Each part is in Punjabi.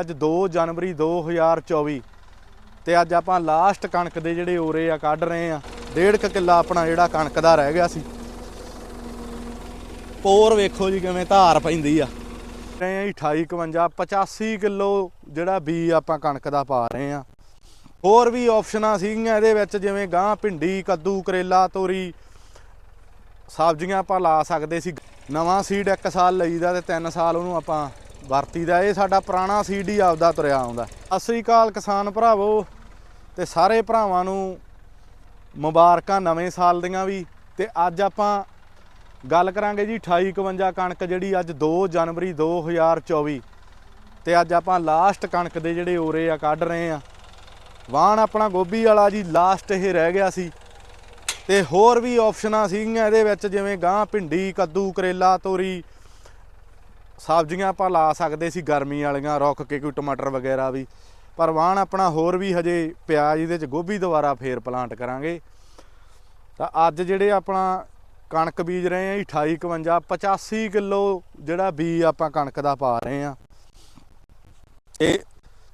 ਅੱਜ 2 ਜਨਵਰੀ 2024 ਤੇ ਅੱਜ ਆਪਾਂ ਲਾਸਟ ਕਣਕ ਦੇ ਜਿਹੜੇ ਓਰੇ ਆ ਕੱਢ ਰਹੇ ਆ। ਡੇਢ ਕੁ ਕਿੱਲਾ ਆਪਣਾ ਜਿਹੜਾ ਕਣਕ ਦਾ ਰਹਿ ਗਿਆ ਸੀ। ਪੋਰ ਵੇਖੋ ਜੀ ਕਿਵੇਂ ਧਾਰ ਪੈਂਦੀ ਆ। ਰਹੇ ਆ 28 51 85 ਕਿਲੋ ਜਿਹੜਾ ਬੀ ਆਪਾਂ ਕਣਕ ਦਾ ਪਾ ਰਹੇ ਆ। ਹੋਰ ਵੀ ਆਪਸ਼ਨਾਂ ਸੀਗੀਆਂ ਇਹਦੇ ਵਿੱਚ, ਜਿਵੇਂ ਗਾਂ, ਭਿੰਡੀ, ਕੱਦੂ, ਕਰੇਲਾ, ਤੋਰੀ, ਸਬਜ਼ੀਆਂ ਆਪਾਂ ਲਾ ਸਕਦੇ ਸੀ। ਨਵਾਂ ਸੀਡ ਇੱਕ ਸਾਲ ਲਈਦਾ ਤੇ 3 ਸਾਲ ਉਹਨੂੰ ਆਪਾਂ ਵਰਤੀਦਾ ਇਹ ਸਾਡਾ ਪੁਰਾਣਾ ਸੀਡ ਹੀ ਆਪਦਾ ਤੁਰਿਆ ਆਉਂਦਾ। ਸਤਿ ਸ੍ਰੀ ਅਕਾਲ ਕਿਸਾਨ ਭਰਾਵੋ ਤੇ ਸਾਰੇ ਭਰਾਵਾਂ ਨੂੰ ਮੁਬਾਰਕਾਂ ਨਵੇਂ ਸਾਲ ਦੀਆਂ ਵੀ। ਤੇ ਅੱਜ ਆਪਾਂ ਗੱਲ ਕਰਾਂਗੇ ਜੀ 2851 ਕਣਕ ਜਿਹੜੀ ਅੱਜ 2 ਜਨਵਰੀ 2024 ਤੇ ਅੱਜ ਆਪਾਂ ਲਾਸਟ ਕਣਕ ਦੇ ਜਿਹੜੇ ਓਰੇ ਆ ਕੱਢ ਰਹੇ ਆ। ਵਾਹਣ ਆਪਣਾ ਗੋਭੀ ਵਾਲਾ ਜੀ, ਲਾਸਟ ਇਹ ਰਹਿ ਗਿਆ ਸੀ। ਤੇ ਹੋਰ ਵੀ ਆਪਸ਼ਨਾਂ ਸੀਗੀਆਂ ਇਹਦੇ ਵਿੱਚ, ਜਿਵੇਂ ਗਾਂ, ਭਿੰਡੀ, ਕੱਦੂ, ਕਰੇਲਾ, ਤੋਰੀ ਸਬਜ਼ੀਆਂ ਆਪਾਂ ਲਾ ਸਕਦੇ ਸੀ ਗਰਮੀ ਵਾਲੀਆਂ, ਰੁੱਖ ਕੇ ਕੋਈ ਟਮਾਟਰ ਵਗੈਰਾ ਵੀ। ਪਰ ਵਾਹਣ ਆਪਣਾ ਹੋਰ ਵੀ ਹਜੇ ਪਿਆਜ਼ ਇਹਦੇ ਚ ਗੋਭੀ ਦੁਬਾਰਾ ਫੇਰ ਪਲਾਂਟ ਕਰਾਂਗੇ। ਤਾਂ ਅੱਜ ਜਿਹੜੇ ਆਪਣਾ ਕਣਕ ਬੀਜ ਰਹੇ ਆ 28 51 85 ਕਿਲੋ ਜਿਹੜਾ ਬੀਜ ਆਪਾਂ ਕਣਕ ਦਾ ਪਾ ਰਹੇ ਆ ਇਹ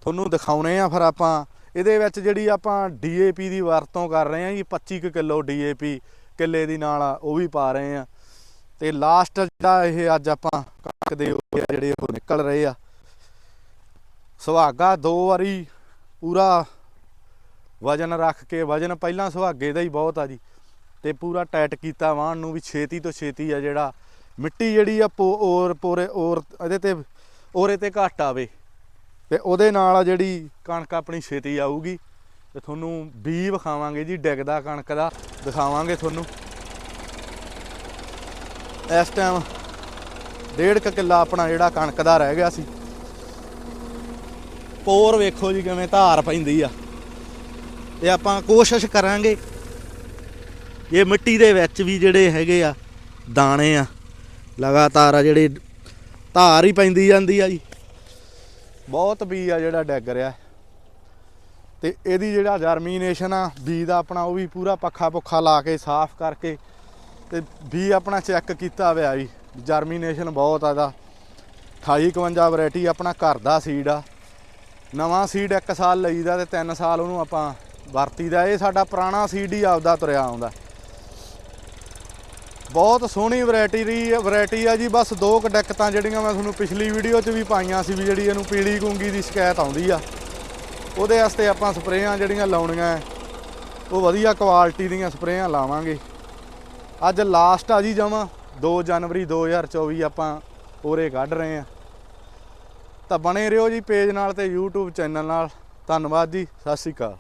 ਤੁਹਾਨੂੰ ਦਿਖਾਉਣੇ ਆ ਫਿਰ ਆਪਾਂ। ਇਹਦੇ ਵਿੱਚ ਜਿਹੜੀ ਆਪਾਂ ਡੀਏਪੀ ਦੀ ਵਰਤੋਂ ਕਰ ਰਹੇ ਆ ਜੀ 25 ਕੁ ਕਿਲੋ ਡੀਏਪੀ ਕਿੱਲੇ ਦੀ ਨਾਲ ਉਹ ਵੀ ਪਾ ਰਹੇ ਆ ਤੇ ਲਾਸਟ ਜਿਹੜਾ ਇਹ ਅੱਜ ਆਪਾਂ ਦੇ ਜਿਹੜੇ ਉਹ ਨਿਕਲ ਰਹੇ ਆ। ਸੁਹਾਗਾ ਦੋ ਵਾਰੀ ਪੂਰਾ ਵਜਨ ਰੱਖ ਕੇ, ਵਜਨ ਪਹਿਲਾਂ ਸੁਹਾਗੇ ਦਾ ਹੀ ਬਹੁਤ ਆ ਜੀ। ਤੇ ਪੂਰਾ ਟਾਈਟ ਕੀਤਾ ਵਾਹਣ ਨੂੰ ਵੀ ਛੇਤੀ ਤੋਂ ਛੇਤੀ ਆ ਜਿਹੜਾ ਮਿੱਟੀ ਜਿਹੜੀ ਆ ਪੋ- ਔਰ ਪੋਰੇ, ਔਰ ਇਹਦੇ ਤੇ, ਔਰੇ ਤੇ ਘੱਟ ਆਵੇ। ਤੇ ਉਹਦੇ ਨਾਲ ਆ ਜਿਹੜੀ ਕਣਕ ਆਪਣੀ ਛੇਤੀ ਆਊਗੀ। ਤੇ ਤੁਹਾਨੂੰ ਬੀ ਵਿਖਾਵਾਂਗੇ ਜੀ ਡਿੱਗਦਾ ਕਣਕ ਦਾ, ਦਿਖਾਵਾਂਗੇ ਤੁਹਾਨੂੰ। ਇਸ ਟਾਈਮ ਡੇਢ ਕੁ ਕਿੱਲਾ ਆਪਣਾ ਜਿਹੜਾ ਕਣਕ ਦਾ ਰਹਿ ਗਿਆ ਸੀ। ਪੋਰ ਵੇਖੋ ਜੀ ਕਿਵੇਂ ਧਾਰ ਪੈਂਦੀ ਆ। ਤੇ ਆਪਾਂ ਕੋਸ਼ਿਸ਼ ਕਰਾਂਗੇ ਇਹ ਮਿੱਟੀ ਦੇ ਵਿੱਚ ਵੀ ਜਿਹੜੇ ਹੈਗੇ ਆ, ਦਾਣੇ ਆ, ਲਗਾਤਾਰ ਆ ਜਿਹੜੇ ਧਾਰ ਹੀ ਪੈਂਦੀ ਜਾਂਦੀ ਆ ਜੀ। ਬਹੁਤ ਬੀ ਆ ਜਿਹੜਾ ਡੈਗ ਰਿਹਾ। ਤੇ ਇਹਦੀ ਜਿਹੜਾ ਜਰਮੀਨੇਸ਼ਨ ਆ ਬੀ ਦਾ ਆਪਣਾ ਉਹ ਵੀ ਪੂਰਾ ਪੱਖਾ ਪੁੱਖਾ ਲਾ ਕੇ ਸਾਫ਼ ਕਰਕੇ ਤੇ ਬੀ ਆਪਣਾ ਚੈੱਕ ਕੀਤਾ ਹੋਇਆ ਜੀ। ਜਰਮੀਨੇਸ਼ਨ ਬਹੁਤ ਆ ਇਹਦਾ। 2851 ਵੈਰਾਈਟੀ ਆਪਣਾ ਘਰ ਦਾ ਸੀਡ ਆ। ਨਵਾਂ ਸੀਡ ਇੱਕ ਸਾਲ ਲਈਦਾ ਤੇ 3 ਸਾਲ ਉਹਨੂੰ ਆਪਾਂ ਵਰਤੀਦਾ। ਇਹ ਸਾਡਾ ਪੁਰਾਣਾ ਸੀਡ ਹੀ ਆਪਦਾ ਤੁਰਿਆ ਆਉਂਦਾ। ਬਹੁਤ ਸੋਹਣੀ ਵੈਰਾਈਟੀ ਦੀ ਵੈਰਾਈਟੀ ਆ ਜੀ। ਬਸ ਦੋ ਕੁ ਦਿੱਕਤਾਂ ਜਿਹੜੀਆਂ ਮੈਂ ਤੁਹਾਨੂੰ ਪਿਛਲੀ ਵੀਡੀਓ 'ਚ ਵੀ ਪਾਈਆਂ ਸੀ ਵੀ ਜਿਹੜੀ ਇਹਨੂੰ ਪੀਲੀ ਗੁੰਗੀ ਦੀ ਸ਼ਿਕਾਇਤ ਆਉਂਦੀ ਆ। ਉਹਦੇ ਵਾਸਤੇ ਆਪਾਂ ਸਪਰੇਆਂ ਜਿਹੜੀਆਂ ਲਾਉਣੀਆਂ ਉਹ ਵਧੀਆ ਕੁਆਲਿਟੀ ਦੀਆਂ ਸਪਰੇਆਂ ਲਾਵਾਂਗੇ। ਅੱਜ ਲਾਸਟ ਆ ਜੀ ਜਮਾ। 2 ਜਨਵਰੀ 2024 ਆਪਾਂ ਉਰੇ ਕੱਢ ਰਹੇ ਆ ਤਾਂ ਬਣੇ ਰਹੋ ਜੀ ਪੇਜ ਨਾਲ ਤੇ YouTube ਚੈਨਲ ਨਾਲ। ਧੰਨਵਾਦ ਜੀ, ਸਤਿ ਸ਼੍ਰੀ ਅਕਾਲ।